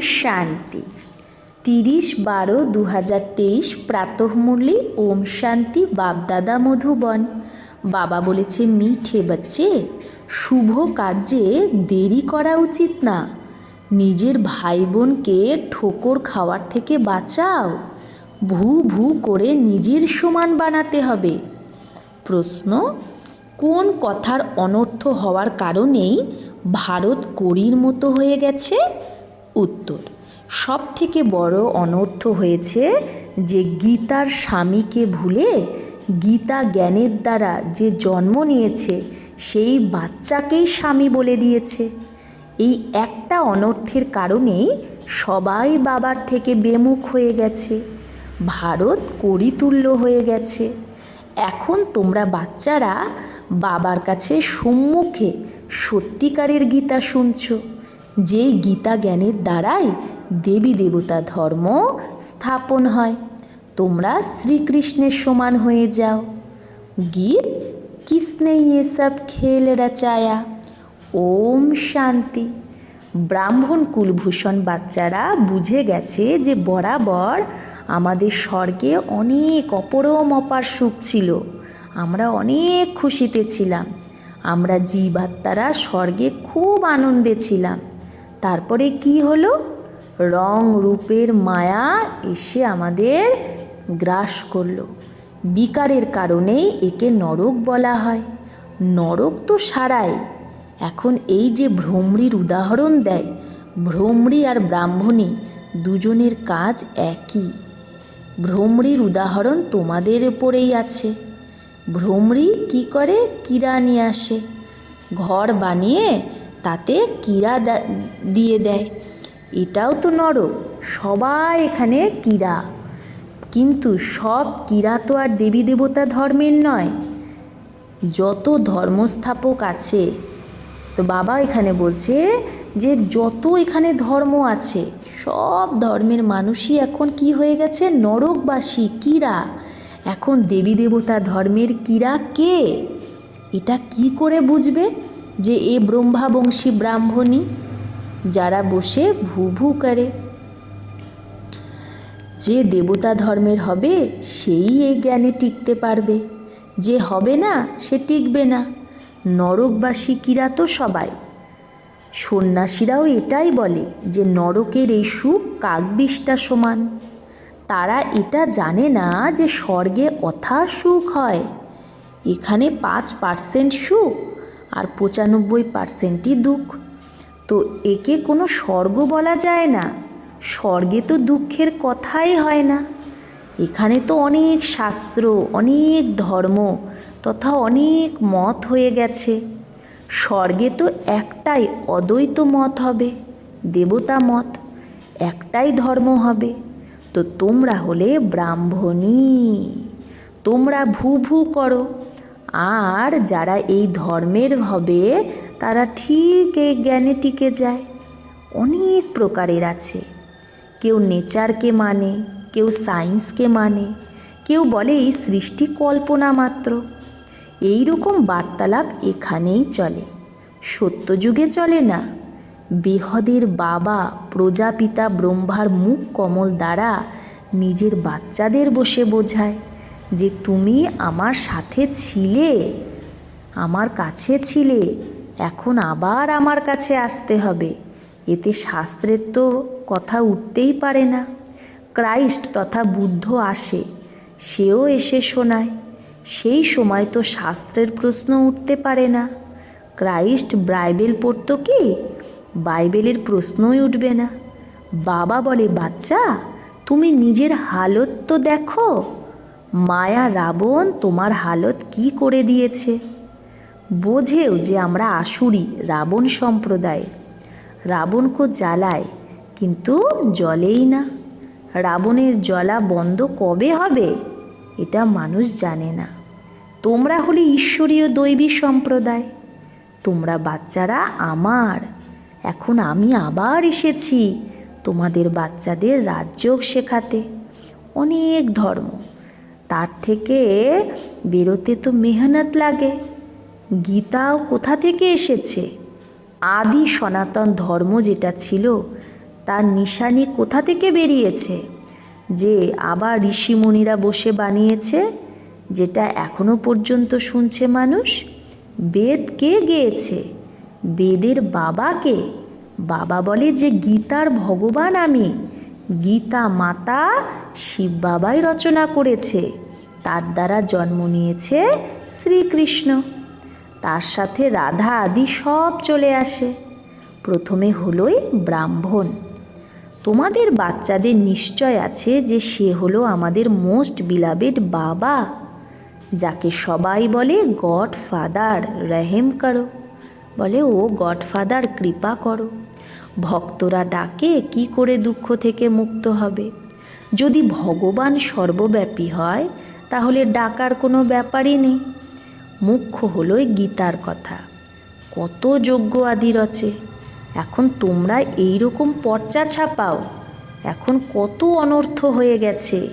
শান্তি। তিরিশ বারো দু হাজার তেইশ প্রাতঃমূল্যে ওম শান্তি বাপদাদা মধুবন বাবা বলেছে, মিঠে বাচ্চে, শুভ কার্যে দেরি করা উচিত না। নিজের ভাই বোনকে ঠোকর খাওয়ার থেকে বাঁচাও। ভু ভু করে নিজের সমান বানাতে হবে। প্রশ্ন, কোন কথার অনর্থ হওয়ার কারণেই ভারত করির মতো হয়ে গেছে? উত্তর। সব থেকে বড় অনর্থ হয়েছে যে গীতার স্বামীকে ভুলে গীতা জ্ঞানের দ্বারা যে জন্ম নিয়েছে, সেই বাচ্চাকেই স্বামী বলে দিয়েছে। এই একটা অনর্থের কারণেই সবাই বাবার থেকে বেমুখ হয়ে গেছে। ভারত করিতুল্য হয়ে গেছে। এখন তোমরা বাচ্চারা বাবার কাছে সম্মুখে সত্যিকারের গীতা শুনছ। যে গীতা জ্ঞানের দ্বারাই দেবী দেবতা ধর্ম স্থাপন হয়। তোমরা শ্রীকৃষ্ণের সমান হয়ে যাও। গীত কৃষ্ণে এসব ইয়ে খেল রচায়া? ওম শান্তি। ব্রাহ্মণ কুলভূষণ বাচ্চারা বুঝে গেছে যে বরাবর আমাদের স্বর্গে অনেক অপরম অপার সুখ ছিল। আমরা অনেক খুশিতে ছিলাম। আমরা জীবাত্মারা স্বর্গে খুব আনন্দে ছিলাম। তারপরে কি হলো? রং রূপের মায়া এসে আমাদের গ্রাস করল। বিকারের কারণেই একে নরক বলা হয়। নরক তো সারাই এখন এই যে ভ্রমরির উদাহরণ দেয়, ভ্রমরি আর ব্রাহ্মণী দুজনের কাজ একই। ভ্রমরির উদাহরণ তোমাদের ওপরেই আছে। ভ্রমরি কি করে? কীরা নিয়ে আসে। ঘর বানিয়ে তাতে কীরা দিয়ে দেয়। এটাও তো নরক, সবাই এখানে কীরা কিন্তু সব কীরা তো আর দেবী দেবতা ধর্মের নয়। যত ধর্মস্থাপক আছে, তো বাবা এখানে বলছে যে যত এখানে ধর্ম আছে, সব ধর্মের মানুষই এখন কি হয়ে গেছে? নরকবাসী কীরা এখন দেবী দেবতা ধর্মের কীরা কে? এটা কি করে বুঝবে? যে এ ব্রহ্মাবংশী ব্রাহ্মণী যারা বসে ভু ভু করে। যে দেবতা ধর্মের হবে, সেই এই জ্ঞানে টিকতে পারবে। যে হবে না, সে টিকবে না। নরকবাসী কিরা তো সবাই। সন্ন্যাসীরাও এটাই বলে যে নরকের এই সুখ কাকবিষ্টা সমান। তারা এটা জানে না যে স্বর্গে অথা সুখ হয়। এখানে পাঁচ পার্সেন্ট সুখ আর পঁচানব্বই পার্সেন্টই দুঃখ। তো একে কোনো স্বর্গ বলা যায় না। স্বর্গে তো দুঃখের কথাই হয় না। এখানে তো অনেক শাস্ত্র, অনেক ধর্ম তথা অনেক মত হয়ে গেছে। স্বর্গে তো একটাই অদ্বৈত মত হবে, দেবতা মত। একটাই ধর্ম হবে। তো তোমরা হলে ব্রাহ্মণী। তোমরা ভু ভু করো। আর যারা এই ধর্মের হবে, তারা ঠিক এই জ্ঞানে টিকে যায়। অনেক প্রকারের আছে। কেউ নেচারকে মানে কেউ সায়েন্সকে মানে কেউ বলে এই সৃষ্টি কল্পনা মাত্র। এই রকম বার্তালাপ এখানেই চলে। সত্যযুগে চলে না। বেহদের বাবা, প্রজাপিতা, ব্রহ্মার মুখ কমল দ্বারা নিজের বাচ্চাদের বসে বোঝায়। যে তুমি আমার সাথে ছিলে, আমার কাছে ছিলে, এখন আবার আমার কাছে আসতে হবে। এতে শাস্ত্রের তো কথা উঠতেই পারে না। ক্রাইস্ট তথা বুদ্ধ আসে, সেও এসে শোনায়। সেই সময় তো শাস্ত্রের প্রশ্ন উঠতে পারে না। ক্রাইস্ট বাইবেল পড়তো কি? বাইবেলের প্রশ্নই উঠবে না। বাবা বলে, বাচ্চা, তুমি নিজের হালত তো দেখো। মায়া রাবণ তোমার হালত কি করে দিয়েছে? বোঝেও যে আমরা আসুরি রাবণ সম্প্রদায়। রাবণকে জ্বালায়, কিন্তু জলেই না। রাবণের জ্বলা বন্ধ কবে হবে? এটা মানুষ জানে না। তোমরা হলে ঈশ্বরীয় দৈবী সম্প্রদায়। তোমরা বাচ্চারা আমার। এখন আমি আবার এসেছি তোমাদের বাচ্চাদের রাজযোগ শেখাতে। অনেক ধর্ম। তার থেকে বেরোতে তো মেহনত লাগে। গীতাও কোথা থেকে এসেছে? আদি সনাতন ধর্ম যেটা ছিল, তার নিশানি কোথা থেকে বেরিয়েছে? যে আবার ঋষিমুনিরা বসে বানিয়েছে, যেটা এখনও পর্যন্ত শুনছে মানুষ? বেদ কে গেয়েছে? বেদের বাবাকে বাবা বলে যে গীতার ভগবান আমি। গীতা মাতা শিব বাবাই রচনা করেছে। তার দ্বারা জন্ম নিয়েছে শ্রীকৃষ্ণ। তার সাথে রাধা আদি সব চলে আসে। প্রথমে হলোই ব্রাহ্মণ। তোমাদের বাচ্চাদের নিশ্চয় আছে যে সে হলো আমাদের মোস্ট বিলাবেড বাবা, যাকে সবাই বলে গড ফাদার রহেম করো। বলে, ও গডফাদার, কৃপা করো। ভক্তরা ডাকে, কি করে দুঃখ থেকে মুক্ত হবে? যদি ভগবান সর্বব্যাপী হয়, তাহলে ডাকার কোনো ব্যাপারই নেই। মুখ্য হলোই গীতার কথা। কত যোগ্য আদি রচে এখন তোমরা এই রকম পর্চা ছাপাও। এখন কত অনর্থ হয়ে গেছে।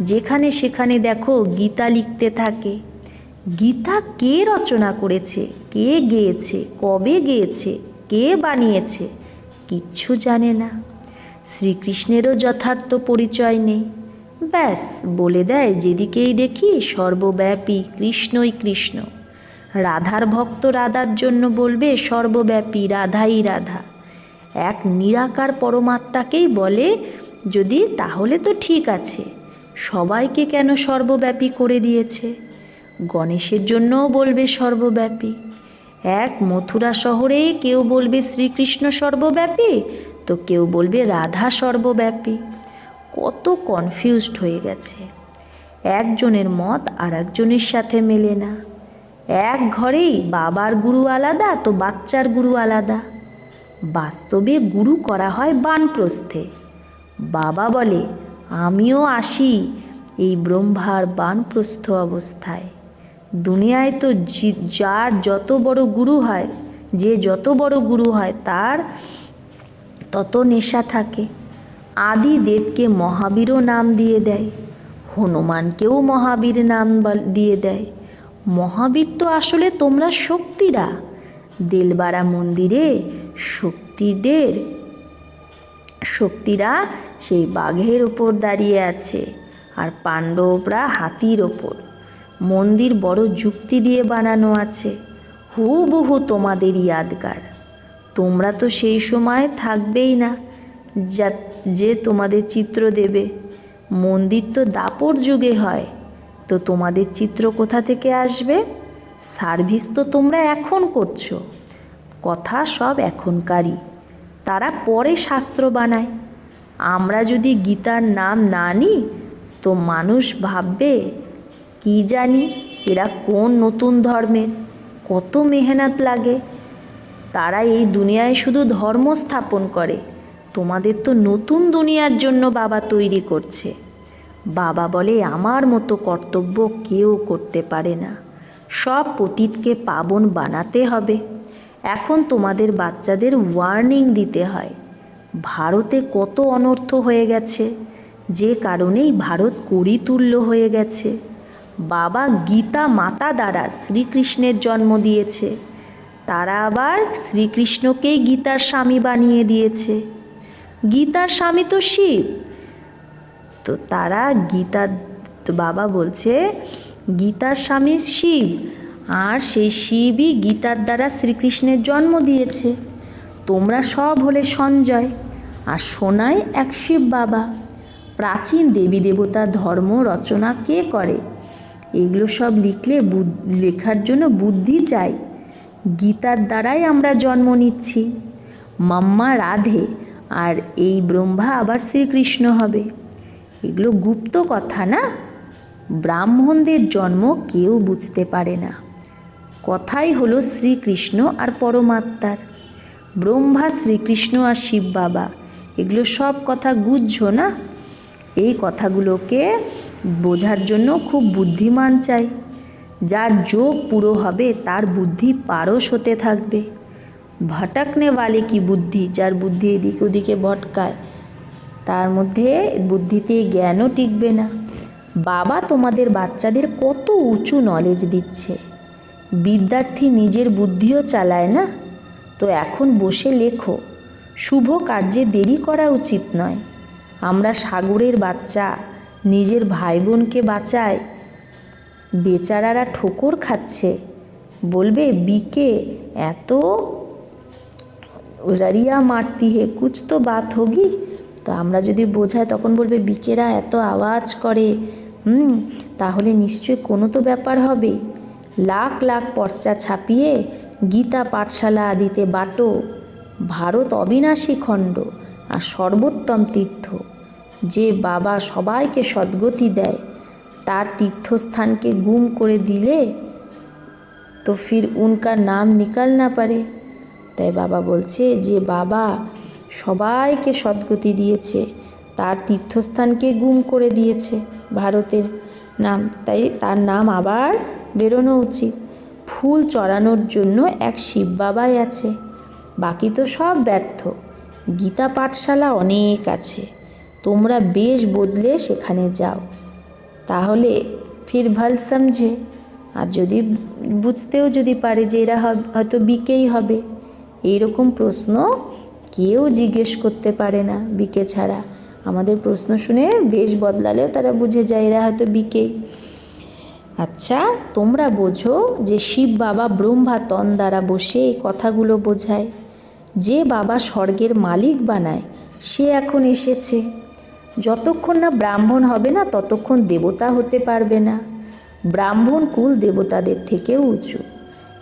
যেখানে সেখানে দেখো গীতা লিখতে থাকে। গীতা কে রচনা করেছে? কে গেয়েছে? কবে গেয়েছে? কে বানিয়েছে? কিচ্ছু জানে না। শ্রীকৃষ্ণেরও যথার্থ পরিচয় নেই। ব্যাস, বলে দেয়, যেদিকেই দেখি সর্বব্যাপী কৃষ্ণই কৃষ্ণ। রাধার ভক্ত রাধার জন্য বলবে, সর্বব্যাপী রাধাই রাধা। এক নিরাকার পরমাত্মাকেই বলে, যদি তাহলে তো ঠিক আছে, সবাইকে কেন সর্বব্যাপী করে দিয়েছে? গণেশের জন্যও বলবে সর্বব্যাপী। এক মথুরা শহরে কেউ বলবে শ্রীকৃষ্ণ সর্বব্যাপী, তো কেউ বলবে রাধা সর্বব্যাপী। কত কনফিউজড হয়ে গেছে। একজনের মত আর একজনের সাথে মেলে না। এক ঘরেই বাবার গুরু আলাদা, তো বাচ্চার গুরু আলাদা। বাস্তবে গুরু করা হয় বানপ্রস্থে। বাবা বলে, আমিও আসি এই ব্রহ্মার বানপ্রস্থ অবস্থায়। দুনিয়ায় তো যার যত বড় গুরু হয়, যে যত বড় গুরু হয়, তার তত নেশা থাকে। আদি দেবকে মহাবীরও নাম দিয়ে দেয়, হনুমানকেও মহাবীর নাম দিয়ে দেয়। মহাবীর তো আসলে তোমরা শক্তিরা। দেলবাড়া মন্দিরে শক্তিদের, শক্তিরা সেই বাঘের ওপর দাঁড়িয়ে আছে, আর পাণ্ডবরা হাতির ওপর। মন্দির বড় যুক্তি দিয়ে বানানো আছে। হুবহু তোমাদের ইয়াদগার তোমরা তো সেই সময় থাকবেই না, যা, যে তোমাদের চিত্র দেবে। মন্দির তো দাপর যুগে হয়। তো তোমাদের চিত্র কোথা থেকে আসবে? সার্ভিস তো তোমরা এখন করছ। কথা সব এখনকারই। তারা পরে শাস্ত্র বানায়। আমরা যদি গীতার নাম না নিই, তো মানুষ ভাববে কি জানি এরা কোন নতুন ধর্মের, কত মেহনত লাগে। তারা এই দুনিয়ায় শুধু ধর্ম স্থাপন করে, তোমাদের তো নতুন দুনিয়ার জন্য বাবা তৈরি করছে। বাবা বলে, আমার মতো কর্তব্য কেউ করতে পারে না। সব পতীতকে পাবন বানাতে হবে। এখন তোমাদের বাচ্চাদের ওয়ার্নিং দিতে হয়। ভারতে কত অনর্থ হয়ে গেছে। যে কারণেই ভারত করিতুল্য হয়ে গেছে। বাবা গীতা মাতা দ্বারা শ্রীকৃষ্ণের জন্ম দিয়েছে। তারা আবার শ্রীকৃষ্ণকেই গীতার স্বামী বানিয়ে দিয়েছে। গীতার স্বামী তো শিব। তো তারা গীতা বাবা বলছে, গীতার স্বামী শিব, আর সেই শিবই গীতার দ্বারা শ্রীকৃষ্ণের জন্ম দিয়েছে। তোমরা সব হলে সঞ্জয়, আর সোনাই এক শিব বাবা। প্রাচীন দেবী দেবতা ধর্ম রচনা কে করে? এগুলো সব লিখলে লেখার জন্য বুদ্ধি চাই। গীতার দ্বারাই আমরা জন্ম নিচ্ছি। মাম্মা রাধে, আর এই ব্রহ্মা আবার শ্রীকৃষ্ণ হবে। এগুলো গুপ্ত কথা না? ব্রাহ্মণদের জন্ম কেউ বুঝতে পারে না। কথাই হলো শ্রীকৃষ্ণ আর পরমাত্মার। ব্রহ্মা, শ্রীকৃষ্ণ আর শিব বাবা। এগুলো সব কথা গুজ্জ না? এই কথাগুলোকে বোঝার জন্য খুব বুদ্ধিমান চাই। যার যোগ পুরো হবে, তার বুদ্ধি পারস হতে থাকবে। ভটকনে वाले কি বুদ্ধি? যার বুদ্ধি এদিকে ওদিকে ভটকায়, তার মধ্যে বুদ্ধিতে জ্ঞানও টিকবে না। বাবা তোমাদের বাচ্চাদের কত উঁচু নলেজ দিচ্ছে। বিদ্যার্থী নিজের বুদ্ধিও চালায় না। তো এখন বসে লেখো, শুভ কার্যে দেরি করা উচিত নয়। আমরা সাগরের বাচ্চা নিজের ভাই বোনকে বাঁচায়। বেচারারা ঠোকর খাচ্ছে। বলবে, বিকে, এত রারিয়া মারতি হে, কুছ তো বাত হোগি? তো আমরা যদি বোঝাই, তখন বলবে, বিকেরা এত আওয়াজ করে, হুম, তাহলে নিশ্চয় কোনো তো ব্যাপার হবে। লাখ লাখ পর্চা ছাপিয়ে গীতা পাঠশালা আদিতে বাটো। ভারত অবিনাশী খণ্ড আর সর্বোত্তম তীর্থ। যে বাবা সবাইকে সদ্গতি দেয়, তার তীর্থস্থানকে গুম করে দিলে তো ফির উনকার নাম নিকাল না পারে। তাই বাবা বলছে, যে বাবা সবাইকে সদ্গতি দিয়েছে, তার তীর্থস্থানকে গুম করে দিয়েছে ভারতের নাম। তাই তার নাম আবার বেরোনো উচিত। ফুল চড়ানোর জন্য এক শিব বাবাই আছে। বাকি তো সব ব্যর্থ। গীতা পাঠশালা অনেক আছে। তোমরা বেশ বদলে সেখানে যাও। তাহলে ফির ভালো সমঝে। আর যদি বুঝতেও যদি পারে যে এরা হয়তো বিকেই হবে। এইরকম প্রশ্ন কেউ জিজ্ঞেস করতে পারে না বিকে ছাড়া। আমাদের প্রশ্ন শুনে বেশ বদলালেও তারা বুঝে যায় এরা হয়তো বিকেই আচ্ছা তোমরা বোঝো যে শিব বাবা ব্রহ্মা তন দ্বারা বসে এই কথাগুলো বোঝায়। যে বাবা স্বর্গের মালিক বানায়, সে এখন এসেছে। যতক্ষণ না ব্রাহ্মণ হবে না ততক্ষণ দেবতা হতে পারবে না ব্রাহ্মণ কুল দেবতাদের থেকেও উঁচু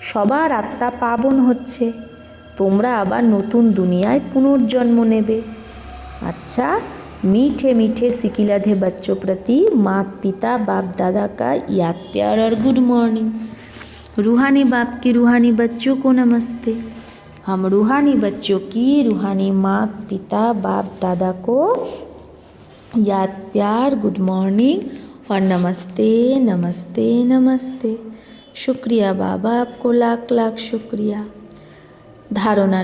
সবার আত্মা পাবন হচ্ছে তোমরা আবার নতুন দুনিয়ায় পুনর্জন্ম নেবে अच्छा मीठे मीठे सिकिलाधे बच्चों प्रति माता पिता बाप दादा का याद प्यार और गुड मॉर्निंग रूहानी बाप के रूहानी बच्चों को नमस्ते हम रूहानी बच्चों की रूहानी माता पिता बाप दादा को याद प्यार गुड मॉर्निंग और नमस्ते नमस्ते नमस्ते शुक्रिया बाबा आपको लाख लाख शुक्रिया ধারণা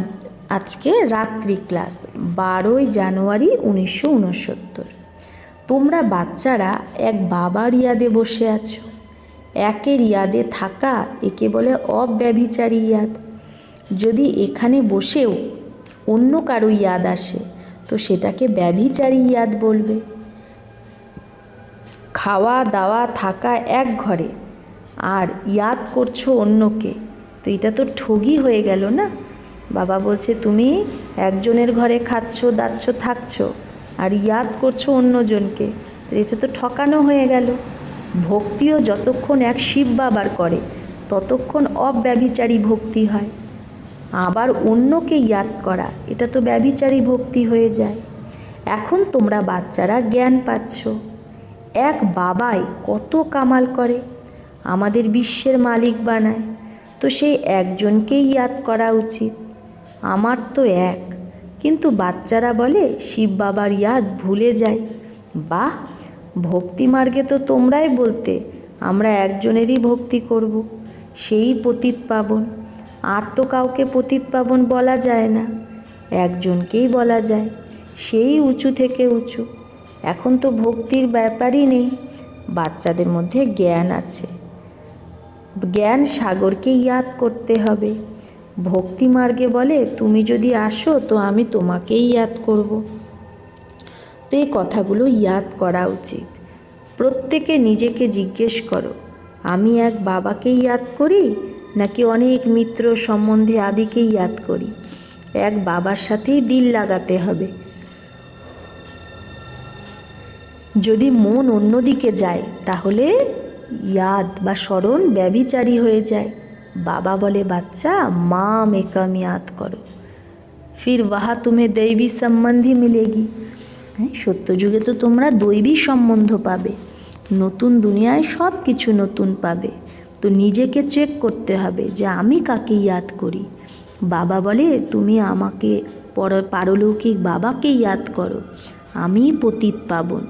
আজকে রাত্রি ক্লাস বারোই জানুয়ারি উনিশশো উনসত্তর তোমরা বাচ্চারা এক বাবার ইয়াদে বসে আছো একের ইয়াদে থাকা একে বলে অব্যভিচারী ইয়াদ যদি এখানে বসেও অন্য কারো ইয়াদ আসে তো সেটাকে ব্যভিচারী ইয়াদ বলবে। খাওয়া, দাওয়া, থাকা এক ঘরে, আর ইয়াদ করছ অন্যকে। তো এটা তো ঠগি হয়ে গেল না? বাবা বলছে, তুমি একজনের ঘরে খাচ্ছ, দাচ্ছ, থাকছো, আর ইয়াদ করছ অন্যজনকে। তো এটা তো ঠকানো হয়ে গেল। ভক্তিও যতক্ষণ এক শিব বাবার করে, ততক্ষণ অব্যভিচারী ভক্তি হয়। আবার অন্যকে ইয়াদ করা, এটা তো ব্যভিচারী ভক্তি হয়ে যায়। এখন তোমরা বাচ্চারা জ্ঞান পাচ্ছ। এক বাবাই কত কামাল করে, আমাদের বিশ্বের মালিক বানায়। তো সেই একজনকেই ইয়াদ করা উচিত। আমার তো এক, কিন্তু বাচ্চারা বলে, শিব বাবার ইয়াদ ভুলে যায় বাহ, ভক্তি মার্গে তো তোমরাই বলতে, আমরা একজনেরই ভক্তি করব, সেই পতিত পাবন। আর তো কাউকে পতিত পাবন বলা যায় না। একজনকেই বলা যায়, সেই উঁচু থেকে উঁচু। এখন তো ভক্তির ব্যাপারই নেই, বাচ্চাদের মধ্যে জ্ঞান আছে। জ্ঞান সাগরকে ইয়াদ করতে হবে। ভক্তি মার্গে বলে, তুমি যদি আসো, তো আমি তোমাকেই ইয়াদ করব। তো এই কথাগুলো ইয়াদ করা উচিত। প্রত্যেকে নিজেকে জিজ্ঞেস করো, আমি এক বাবাকে ইয়াদ করি? নাকি অনেক মিত্র সম্বন্ধে আদিকেই ইয়াদ করি। এক বাবার সাথেই দিল লাগাতে হবে। যদি মন অন্যদিকে যায়, তাহলে ইয়াদ বা স্মরণ ব্যবিচারী হয়ে যায়। বাবা বলে, বাচ্চা, মা মেকম ইয়াদ করো। ফির বাহা তুমি দৈবী সম্বন্ধী মিলেগি। হ্যাঁ সত্যযুগে তো তোমরা দৈবী সম্বন্ধ পাবে। নতুন দুনিয়ায় সব কিছু নতুন পাবে। তো নিজেকে চেক করতে হবে যে আমি কাকে ইয়াদ করি। বাবা বলে, তুমি আমাকে পর, পারলৌকিক বাবাকে ইয়াদ করো। আমি পতিত পাবন।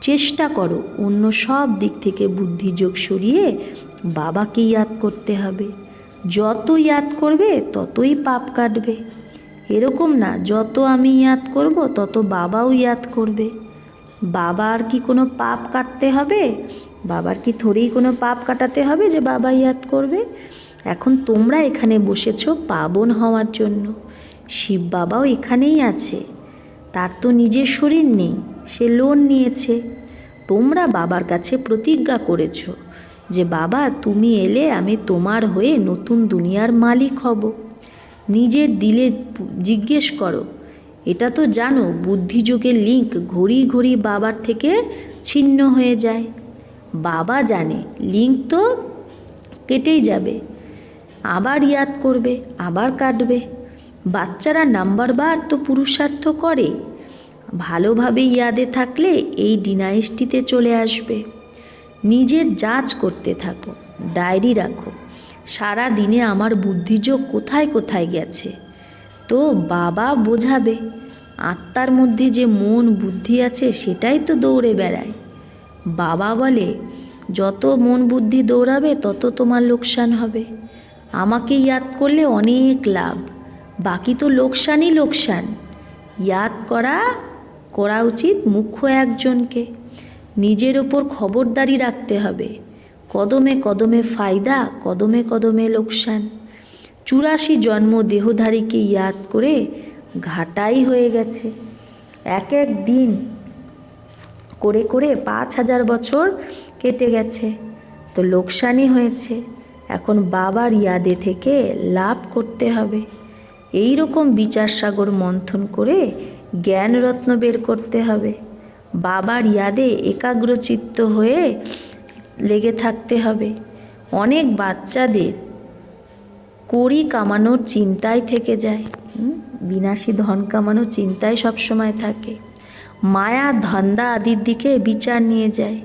চেষ্টা করো অন্য সব দিক থেকে বুদ্ধিযোগ সরিয়ে বাবাকে ইয়াদ করতে হবে। যত ইয়াদ করবে, ততই পাপ কাটবে। এরকম না, যত আমি ইয়াদ করব, তত বাবাও ইয়াদ করবে। বাবার কি কোনো পাপ কাটতে হবে? বাবার কি থোড়েই কোনো পাপ কাটাতে হবে যে বাবা ইয়াদ করবে? এখন তোমরা এখানে বসেছো পাবন হওয়ার জন্য। শিব বাবাও এখানেই আছে। তার তো নিজের শরীর নেই, সে লোন নিয়েছে। তোমরা বাবার কাছে প্রতিজ্ঞা করেছ যে, বাবা, তুমি এলে আমি তোমার হয়ে নতুন দুনিয়ার মালিক হব। নিজের দিলে জিজ্ঞেস করো। এটা তো জানো বুদ্ধিযোগের লিঙ্ক ঘড়ি ঘড়ি বাবার থেকে ছিন্ন হয়ে যায়। বাবা জানে, লিঙ্ক তো কেটেই যাবে। আবার ইয়াদ করবে, আবার কাটবে। বাচ্চারা নাম্বার বার তো পুরুষার্থ করে। ভালোভাবে ইয়াদে থাকলে এই ডিনাইসটিতে চলে আসবে। নিজের যাচ করতে থাকো, ডায়েরি রাখো। সারা দিনে আমার বুদ্ধিযোগ কোথায় কোথায় গেছে? তো বাবা বোঝাবে। আত্মার মধ্যে যে মন বুদ্ধি আছে, সেটাই তো দৌড়ে বেড়ায়। বাবা বলে, যত মন বুদ্ধি দৌড়াবে, তত তোমার লোকসান হবে। আমাকে ইয়াদ করলে অনেক লাভ, বাকি তো লোকসানই লোকসান। ইয়াদ করা করা উচিত মুখ্য একজনকে। নিজের ওপর খবরদারি রাখতে হবে। কদমে কদমে ফায়দা, কদমে কদমে লোকসান। চুরাশি জন্ম দেহধারীকে ইয়াদ করে ঘাটাই হয়ে গেছে। এক এক দিন করে করে পাঁচ হাজার বছর কেটে গেছে। তো লোকসানই হয়েছে। এখন বাবার ইয়াদে থেকে লাভ করতে হবে। এই রকম বিচার সাগর মন্থন করে জ্ঞানরত্ন বের করতে হবে। বাবার ইয়াদে একাগ্রচিত্ত হয়ে লেগে থাকতে হবে। অনেক বাচ্চাদের কড়ি কামানোর চিন্তায় থেকে যায়। বিনাশী ধন কামানোর চিন্তায় সবসময় থাকে। মায়া ধান্দা আদির দিকে বিচার নিয়ে যায়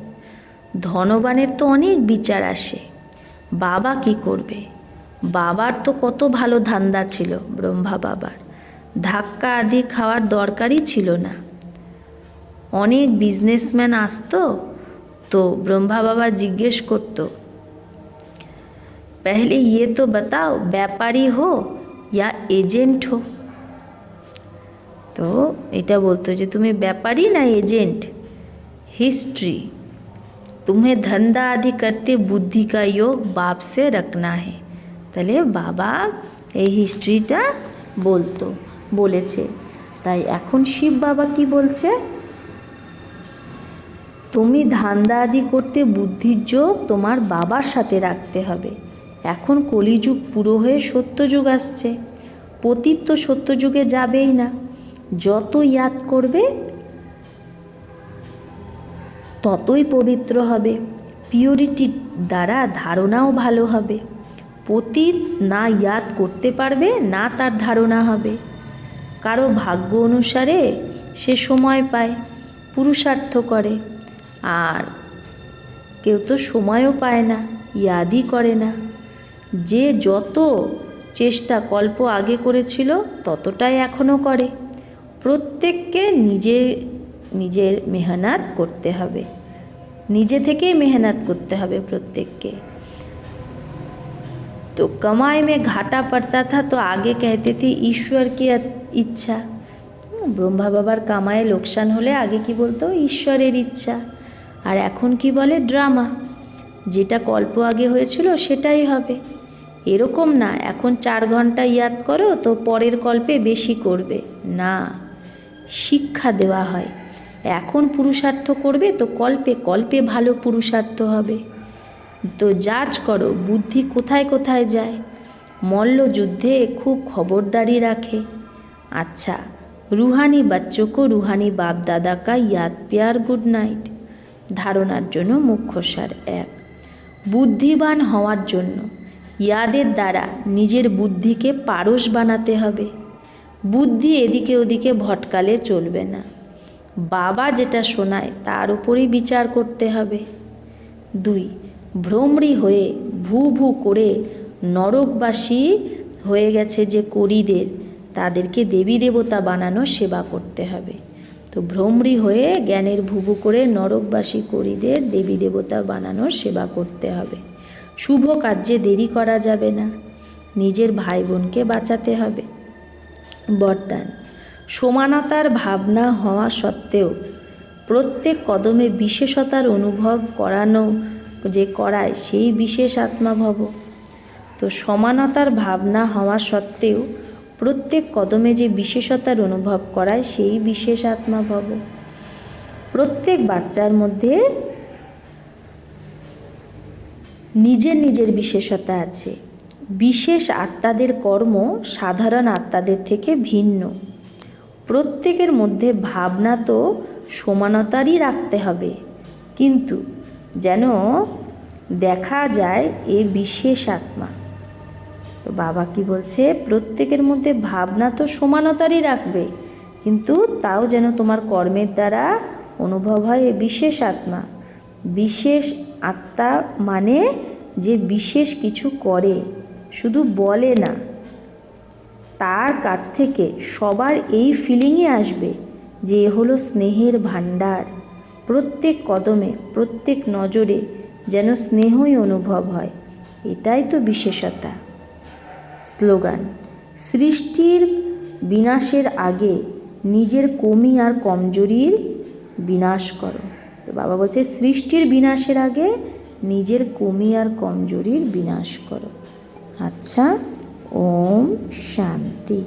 ধনবানের তো অনেক বিচার আসে বাবা কি করবে বাবার তো কত ভালো ধান্দা ছিল ব্রহ্মা বাবার ধাক্কা আদি খাওয়ার দরকারই ছিল না অনেক বিজনেসম্যান আসতো তো ব্রহ্মা বাবা জিজ্ঞেস করতো पहले ये तो बताओ व्यापारी हो या এজেন্ট हो তো এটা বলতো যে তুমি ব্যাপারী না এজেন্ট हिस्ट्री तुम्हें धंधा आदि करते बुद्धि का योग बाप से रखना है তাহলে বাবা এই হিস্ট্রিটা বলতো বলেছে তাই এখন শিব বাবা কি বলছে তুমি ধান্দা আদি করতে বুদ্ধির যোগ তোমার বাবার সাথে রাখতে হবে এখন কলিযুগ পুরো হয়ে সত্যযুগ আসছে পতীত তো সত্যযুগে যাবেই না যত ইয়াদ করবে, ততই পবিত্র হবে। পিওরিটির দ্বারা ধারণাও ভালো হবে। পতীত না ইয়াদ করতে পারবে, না তার ধারণা হবে। কারও ভাগ্য অনুসারে সে সময় পায়, পুরুষার্থ করে। আর কেউ তো সময়ও পায় না, ইয়াদই করে না। যে যত চেষ্টা কল্প আগে করেছিল, ততটাই এখনও করে। প্রত্যেককে নিজের নিজের মেহনত করতে হবে নিজে থেকেই মেহনত করতে হবে প্রত্যেককে तो कमाई में घाटा पड़ता था तो आगे कहते थे ईश्वर की इच्छा ব্রহ্মা বাবার কামায় লোকসান হলে আগে কি বলতো ঈশ্বরের ইচ্ছা আর এখন কি বলে ড্রামা যেটা কল্প আগে হয়েছিল সেটাই হবে এরকম না এখন চার ঘন্টা ইয়াদ করো তো পরের কল্পে বেশি করবে না শিক্ষা দেওয়া হয়। এখন পুরুষার্থ করবে তো কল্পে কল্পে ভালো পুরুষার্থ হবে। তো যাচ করো, বুদ্ধি কোথায় কোথায় যায়? মল্লযুদ্ধে খুব খবরদারি রাখে। আচ্ছা রুহানি বাচ্চকো, রুহানি বাপ দাদা কা ইয়াদ পেয়ার গুড নাইট। ধারণার জন্য মুখ্যসার এক। বুদ্ধিবান হওয়ার জন্য। ইয়াদের দ্বারা নিজের বুদ্ধিকে পারস বানাতে হবে। বুদ্ধি এদিকে ওদিকে ভটকালে চলবে না। বাবা যেটা শোনায় তার উপরই বিচার করতে হবে। দুই, ভ্রমরি হয়ে ভু ভু করে নরকবাসী হয়ে গেছে যে করিদের, তাদেরকে দেবী দেবতা বানানো সেবা করতে হবে। তো ভ্রমরি হয়ে জ্ঞানের ভুবু করে নরকবাসী করিদের দেবী দেবতা বানানোর সেবা করতে হবে। শুভ কার্যে দেরি করা যাবে না। নিজের ভাই বোনকে বাঁচাতে হবে। বরদান। সমানতার ভাবনা হওয়া সত্ত্বেও প্রত্যেক কদমে বিশেষতার অনুভব করানো যে করায় সেই বিশেষ আত্মা ভব তো সমানতার ভাবনা হওয়া সত্ত্বেও প্রত্যেক কদমে যে বিশেষতার অনুভব করায় সেই বিশেষ আত্মা ভব প্রত্যেক বাচ্চার মধ্যে নিজের নিজের বিশেষতা আছে। বিশেষ আত্মাদের কর্ম সাধারণ আত্মাদের থেকে ভিন্ন। প্রত্যেকের মধ্যে ভাবনা তো সমানতারই রাখতে হবে। কিন্তু যেন দেখা যায় এ বিশেষ আত্মা। তো বাবা কি বলছে? প্রত্যেকের মধ্যে ভাবনা তো সমানতারই রাখবে, কিন্তু তাও যেন তোমার কর্মের দ্বারা অনুভব হয় এ বিশেষ আত্মা। বিশেষ আত্মা মানে যে বিশেষ কিছু করে। শুধু বলে না, তার কাছ থেকে সবার এই ফিলিংই আসবে যে হলো স্নেহের ভাণ্ডার। প্রত্যেক কদমে, প্রত্যেক নজরে যেন স্নেহই অনুভব হয়, এটাই তো বিশেষতা। স্লোগান, সৃষ্টির বিনাশের আগে নিজের কমি আর কমজোরির বিনাশ করো। তো বাবা বলছে, সৃষ্টির বিনাশের আগে নিজের কমি আর কমজোরির বিনাশ করো। আচ্ছা ওম শান্তি।